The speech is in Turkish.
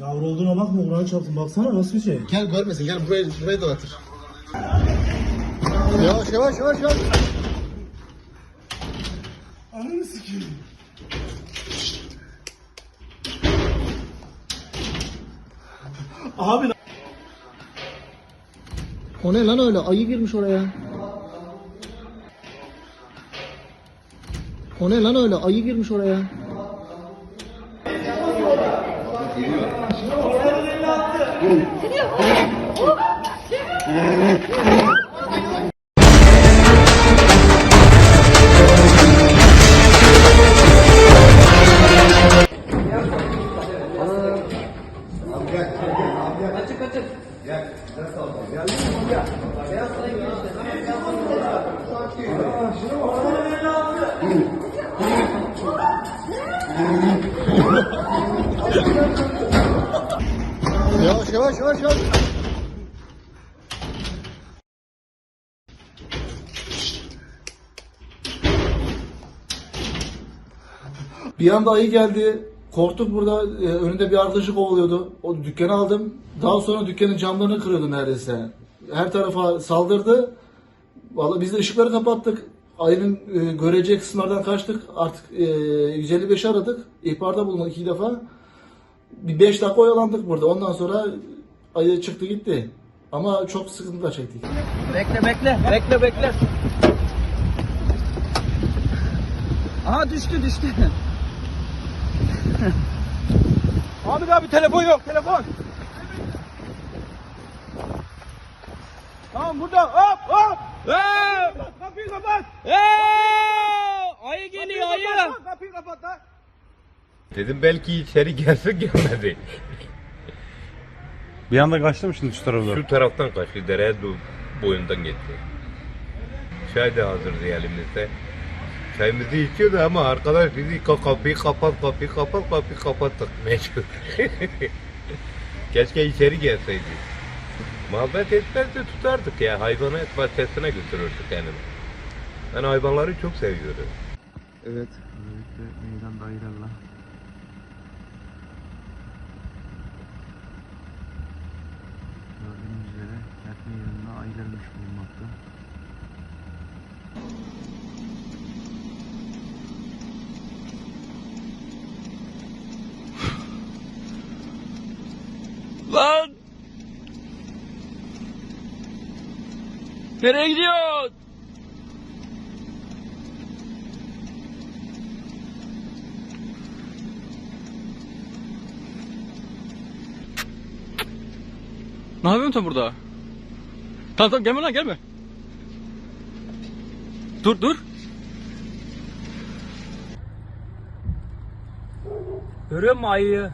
Yavru olduğuna bakma Kur'an çarptın. Baksana nasıl bir şey. Gel görmesin gel burayı, burayı dolatır. Yavaş yavaş yavaş yavaş. Ananı sikeyim. Abi O ne lan öyle? Ayı girmiş oraya. O ne lan öyle? Ayı girmiş oraya. Geliyor. Açık açık. Gel. Nasıl oldu? Gel. Gel. Beyaz sayı geçti. Yavaş yavaş yavaş yavaş. Bir anda ayı geldi. Korktuk burada. e, önünde bir arkadaşı kovalıyordu. O dükkanı aldım. Daha sonra dükkanın camlarını kırıyordu neredeyse. Her tarafa saldırdı. Vallahi biz de ışıkları kapattık. Ayının e, göreceği kısımlardan kaçtık. Artık e, 155 aradık. İhbarda bulunduk iki defa. Bir 5 dakika oyalandık burada. Ondan sonra ayı çıktı gitti. Ama çok sıkıntı çektik. Bekle bekle. Bekle bekle. Aha düştü düştü. abi abi telefon yok telefon. Tamam burada hop hop. Kapıyı kapat. Hey! Ayı geliyor ayı. Kapıyı kapat lan. Dedim belki içeri gelsin gelmedi. Bir anda kaçtı mı şimdi şu tarafa? Şu taraftan kaçtı, dereye boyundan gitti. Çay da hazırdı elimizde. Çayımızı içiyordu ama arkadaş bizi "Ka- kapıyı kapat, kapıyı kapat, kapıyı kapattık mecbur. Keşke içeri gelseydi. Muhabbet etmezdi tutardık ya, hayvanat bahçesine götürürdük yani. Ben hayvanları çok seviyorum. Evet. Meydan daireler. Gördüğünüz ayırılmış bulunmakta. Lan! Nereye gidiyorsun? Ne yapıyorsun burada? Tamam tamam gelme lan gelme. Dur dur. Görüyor musun ayıyı?